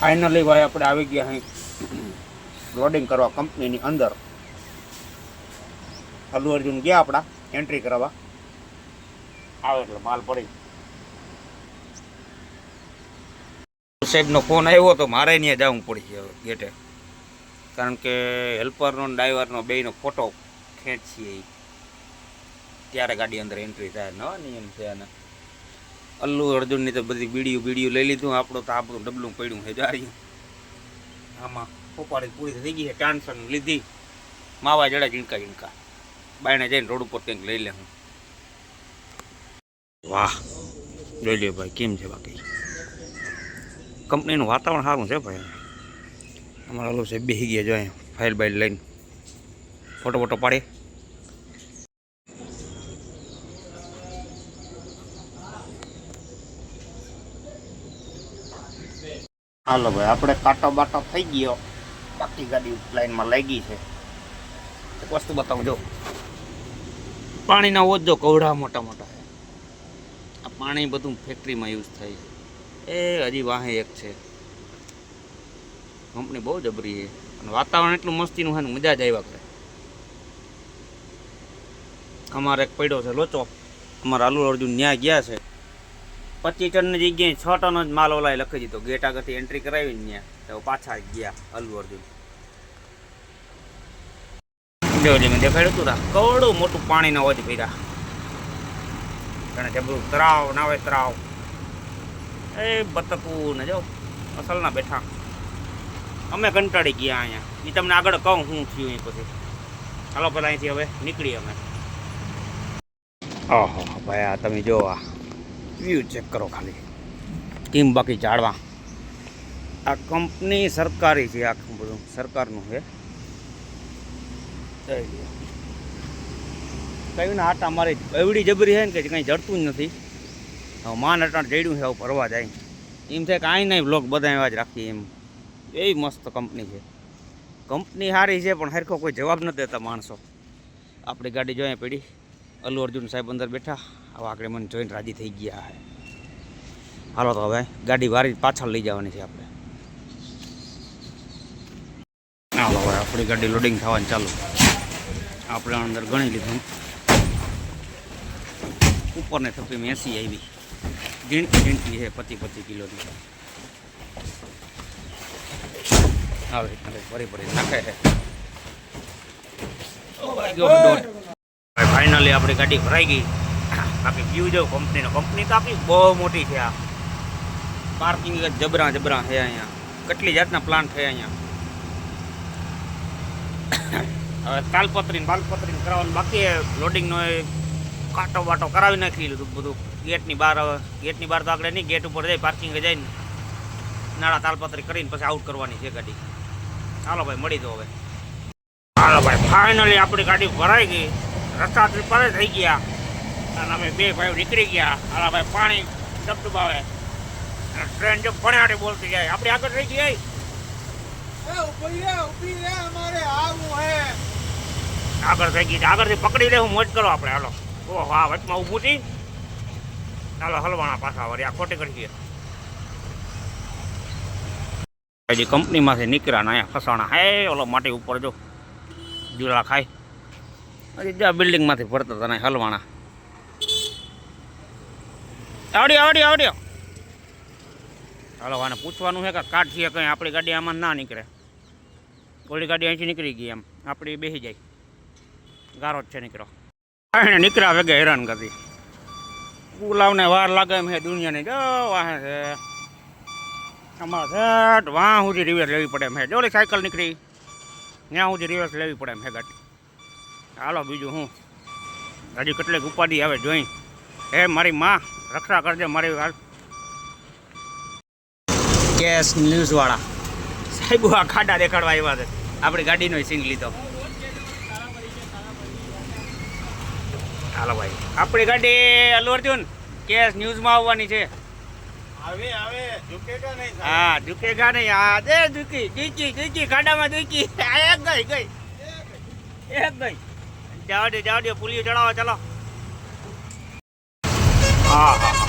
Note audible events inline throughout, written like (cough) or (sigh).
Finally ભાઈ આપણે આવી ગયા અહીં. લોડિંગ કરવા કંપનીની અંદર. અલ્લુ અર્જુન ગયા આપણા એન્ટ્રી કરાવવા. આવે એટલે માલ પડી. સાહેબનો ફોન આવ્યો તો મારે ત્યાં જવું પડી હવે ગેટે. કારણ કે હેલ્પરનો ને ડ્રાઈવરનો બેયનો ફોટો ખેંચીએ ત્યારે ગાડી અંદર એન્ટ્રી થાય નવા નિયમ છે અને અલ્લુ અર્જુનની તો બધી બીડીયું બીડીયું લઈ લીધું. આપણું તો આપણું ડબલું પડ્યું છે જાર્યું આમાં પોપાડી પૂરી થઈ ગઈ છે ટાન્સન લીધી. માવા જડા ઝીણકા ઝીણકા. બાયણે જઈને રોડ ઉપર કંઈક લઈ લે હું. વાહ. જોઈ લે ભાઈ, કેમ છે બાકી? કંપનીનું વાતાવરણ સારું છે ભાઈ. અમારા ઓલું છે બેસી ગયા જો ફાઇલ બાઇલ લઈને. ફોટો ફોટો પાડીએ હાલો ભાઈ, આપણે કાંટો બાટો થઈ ગયો. બાકી ગાડી લાઈનમાં લાગી છે. એક વસ્તુ બતાવું, જો. પાણીના ઓજ જો કવડા મોટા મોટા. છે આ પાણી બધું ફેક્ટરીમાં યુઝ થાય છે. એ હજી વાહે એક છે. કંપની બહુ જબરી છે. અને વાતાવરણ એટલું મસ્તીનું છે ને, મજા જ આવ્યા કરે. અમારે એક પડ્યો છે, લોચો. અમારા અલ્લુ અર્જુન ન્યા ગયા છે. પચીસ ટનની જગ્યાએ છ ટન જ માલ ઓલાએ લખી દીધો. ગેટ આગળથી એન્ટ્રી કરાવીને ત્યાં તો પાછા ગયા અલ્લુ અર્જુન. મેં દેખાડ્યું હતું કવડું મોટું પાણીના વજ ભર્યા. જાણે જબરું તરાવ નાવે તરાવ. એ બતકું ને જો, અસલના બેઠા. અમે કંટાળી ગયા અહીંયા. એ તમને આગળ કહું શું થયું એ પછી. ચાલો પેલા અહીંથી હવે નીકળીએ અમે. ઓહો, ભાઈ, આ તમે જો આ વ્યૂ ચેક કરો ખાલી. કેમ બાકી ઝાડવા આ કંપની સરકારી છે આખું બધું. સરકારનું છે. કહ્યું ને આટા મારી એવડી જબરી છે ને કે કંઈ જડતું જ નથી. હવે માન અટાણ જડ્યું છે, હવે ફરવા જાય. એમ છે કે આઈ નહીં બ્લોક બધા એવા જ રાખીએ એમ. એવી મસ્ત કંપની છે. કંપની સારી છે, પણ હરખો કોઈ જવાબ નથી દેતા માણસો. આપણી ગાડી જોઈએ પડી. અલ્લુ અર્જુન સાહેબ અંદર બેઠા. આવા આગળ મને જોઈને રાજી થઈ ગયા હે હાલો તો હવે ગાડી વારી પાછળ લઈ જવાની છે આપણે. હાલો, હવે આપણી ગાડી લોડિંગ થવાની ચાલુ. આપણે અંદર ગણી લીધું. ઉપરને થપી એસી આવી. ઝીણકી ઝીણકી છે, પચી પચી કિલોની. આવે ફરી ફરી નાખે છે. આપણી ગાડી ભરાઈ ગઈ. બાકી પીવું જો કંપનીનો કંપની તો આપણી બહુ મોટી છે આ. પાર્કિંગ જબરા જબરા છે અહીંયા. કેટલી જાતના પ્લાન્ટ છે અહીંયા. હવે તાલપત્રી ને બાલપત્રી કરાવવાનું બાકી લોડિંગનો એ કાંટો બાટો કરાવી નાખી લીધું બધું. ગેટની બહાર ગેટની બહાર તો આગળ નહીં ગેટ ઉપર જાય પાર્કિંગ જઈને નાળા તાલપત્રી કરીને પછી આઉટ કરવાની છે ગાડી. ચાલો ભાઈ, મળી દો હવે. ચાલો ભાઈ ફાઇનલી આપણી ગાડી ભરાઈ ગઈ. રસ્તાથી પરે થઈ ગયા. અને અમે બે ભાઈઓ નીકળી ગયા. હાલા ભાઈ પાણી ડબડબાવે અને ટ્રેન જો ફણ્યાટી બોલતી જાય. આપણે આગળ રહી ગઈ એ ઊભી રે ઊભી રે અમારે આવું હે. આગળ થઈ ગઈ. આગળથી પકડી લે હું મોજ કરો આપણે. હાલો. ઓહો હા વચમાં ઊભું થી ચાલો હલવાના પાછા વળી. આ ખોટી કરી હજી કંપનીમાંથી નીકળ્યા ને અહીંયા ફસાણા હે ઓલો માટી ઉપર જો. જુલા ખાય. હજી બિલ્ડિંગમાંથી ફરતા હતા હલવાણા. આવડ્યો આવડ્યો આવડ્યો. હાલો, આને પૂછવાનું છે કે કાઢ છે કંઈ? આપણી ગાડી આમાં ના નીકળે. ઓલી ગાડી અહીંથી નીકળી ગઈ એમ. આપણી બેસી જાય. ગારો જ છે નીકળો. એને નીકળ્યા વેગે હેરાન કરતી. ગુલાવને વાર લાગે એમ હે દુનિયાની. જો, વાહે છે. અમારે સેટ વાહ સુધી રિવર્સ લેવી પડે એમ હે જો ઓલી સાયકલ નીકળી, ત્યાં સુધી રિવર્સ લેવી પડે એમ હે ગાડી. હાલો બીજું હું. હજી કેટલીક ઉપાધિ આવે જોઈ. હે મારી માં રક્ષા કરજે મારી હાલ કેસ ન્યૂઝવાળા. સાહેબ આ ખાડા દેખાડવા આવ્યા છે. આપણી ગાડીનો સીન લીધો. હાલો ભાઈ. આપણી ગાડી અલ્લુ અર્જુન કેસ ન્યૂઝમાં આવવાની છે. આવે આવે. ઝુકેગા નહીં. હા ઝુકેગા નહીં. હા દે ઝુકી ઝુકી ઝુકી ખાડામાં ઝુકી. એક ગઈ ગઈ. એક ગઈ. જાવ દે જવા દે પુલિયો ચડાવો ચાલો. હા હા હા.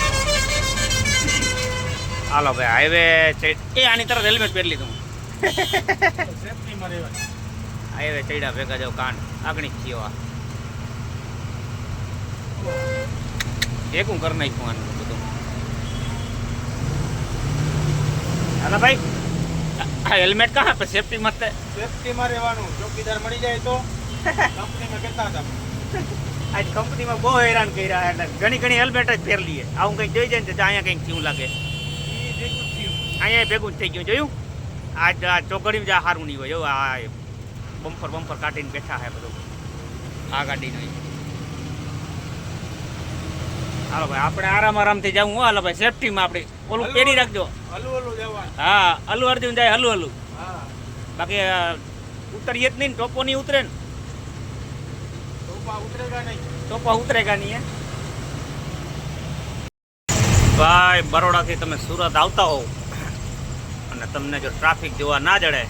હાલો ભાઈ હાઈવે સાઈડ એ આની તરત હેલ્મેટ પહેરી લીધું હાઈવે ચડ્યા ભેગા જાવ કાંડ. આગણી થયો આ. એકું કરી નાખ્યું આનું બધું. હાલો ભાઈ. આ હેલ્મેટ કાં સેફટી મત સેફટીમાં રહેવાનું. ચોકીદાર મળી જાય તો? કંપનીમાં કહેતા હતા. આજ કંપનીમાં બહુ હેરાન કર્યા એટલે ઘણી ઘણી હેલ્મેટ જ પહેર લઈએ. આવું કંઈક જોઈ જાય ને અહીંયા કંઈક થયું લાગે. અહીંયા ભેગું જ થઈ ગયું. જોયું? આજ આ ચોકડીમાં જ સારું નહીં હોય. આ બમ્પર બમ્પર કાઢીને બેઠા છે બધું. આ ગાડીનો હાલો ભાઈ આપણે આરામ આરામથી જવું હો. હાલો ભાઈ સેફટીમાં આપણે ઓલું પહેરી રાખજો. હલુ હલુ જવાનું. હા અલ્લુ અર્જુન જાય હલુ હલુ. હા. બાકી ઉતરીએ જ નહીં ટોપો નહીં ઉતરે ને. ટોપા ઉતરેગા નહીં. હે? ભાઈ, બરોડાથી તમે સુરત આવતા હોવ અને તમને જો ટ્રાફિક જોવા ના જડે,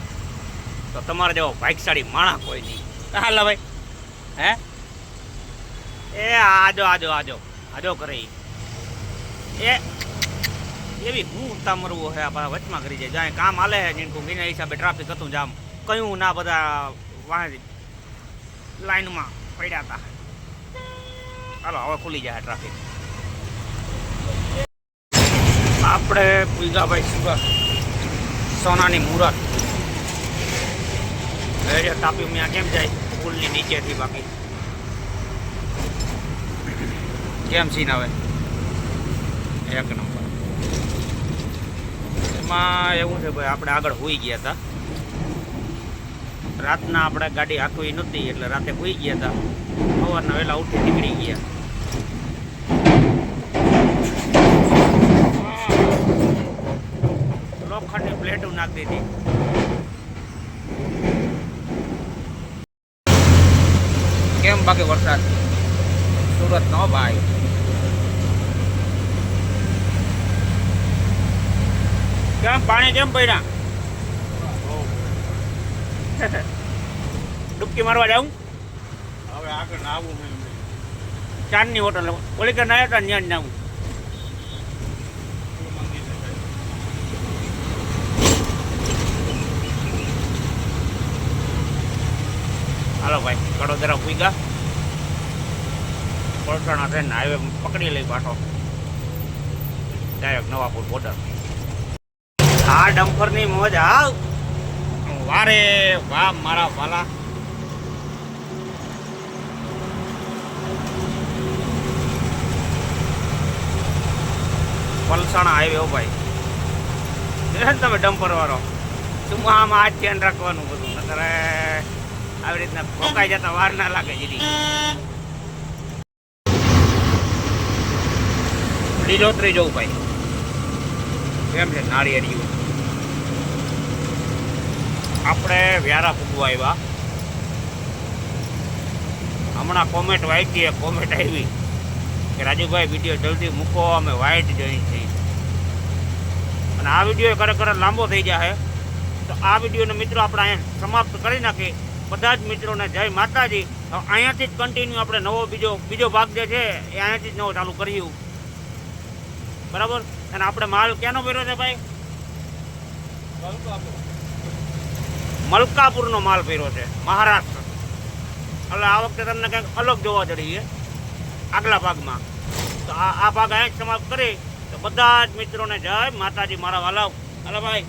તો તમારે જેવો ભાગશાળી માણસ કોઈ નહીં. હાલો ભાઈ. હે? એ, આજો આજો આજો. આજો કરે. એ, એવી હું ઉતામરવું હે આપણા વચમાં કરી જાય. જ્યાં કામ હાલે છે જીણકું એના હિસાબે ટ્રાફિક હતું જામ, કયું ના બધા વાહન લાઈનમાં પડ્યા હતા હાલો હવે ખુલી જાય ટ્રાફિક આપણે પૂજાભાઈ સુગર સોનાની મુરત એ તાપી ત્યાં કેમ જાય પુલની નીચેથી બાકી કેમ સીન આવે એક નંબર એમાં એવું છે ભાઈ આપણે આગળ હોઈ ગયા હતા રાતના આપણે ગાડી હાંકવી નહોતી, એટલે રાતે હોઈ ગયા હતા સવારના વહેલા ઉઠી નીકળી ગયા. લોખંડની પ્લેટો નાખી દીધી. કેમ બાકી વરસાદ? સુરત નો ભાઈ. કેમ પાણી કેમ પડ્યા? (laughs) ડૂબકી મારવા જાઉં? હવે આગળ નાવું ચાંદની હોટલ. ઓલી કે ના હતા ત્યાં નાવું. હાલો ભાઈ કડોદરા પૂગ્યા કોલસાણા ટ્રેન હાઈવે પકડી લઈ પાછો. ડાયરેક્ટ નવાપુર બોર્ડર આ ડમ્પરની મોજ હાવ. વારે, વાહ, મારા વાલા. પલસાણા હાઈવે ભાઈ. તમે ડમ્પર વાળો? શું આમાં આ ધ્યાન રાખવાનું બધું? નકર આવી રીતના ભોકાઈ જતા વાર ના લાગે જીરી. લીલોતરી જવું ભાઈ કેમ છે નાળિયેરિયું? આપણે વ્યારા ફૂગવા આવ્યા. હમણાં કોમેન્ટ વાંચી કોમેન્ટ આવી કે રાજુભાઈ વીડિયો જલ્દી મૂકો, અમે વાઇટ જોઈન થઈ અને આ વીડિયો ખરેખર લાંબો થઈ જાય તો આ વિડીયોને મિત્રો આપણે અહીંયા સમાપ્ત કરી નાખીએ. બધા જ મિત્રોને જય માતાજી. અહીંયાથી જ કન્ટિન્યુ આપણે નવો બીજો બીજો ભાગ જે છે, એ અહીંયાથી જ નવો ચાલુ કર્યું બરાબર? અને આપણે માલ ક્યાંનો ભર્યો છે ભાઈ. મલકાપુરનો માલ ભર્યો છે, મહારાષ્ટ્ર. એટલે આ વખતે તમને કંઈક અલગ જોવા જડીએ, આગલા ભાગમાં. તો આ આ ભાગ અહીં સમાપ્ત કરી, તો બધા જ મિત્રોને જય માતાજી, મારા વાલાવ હાલો ભાઈ.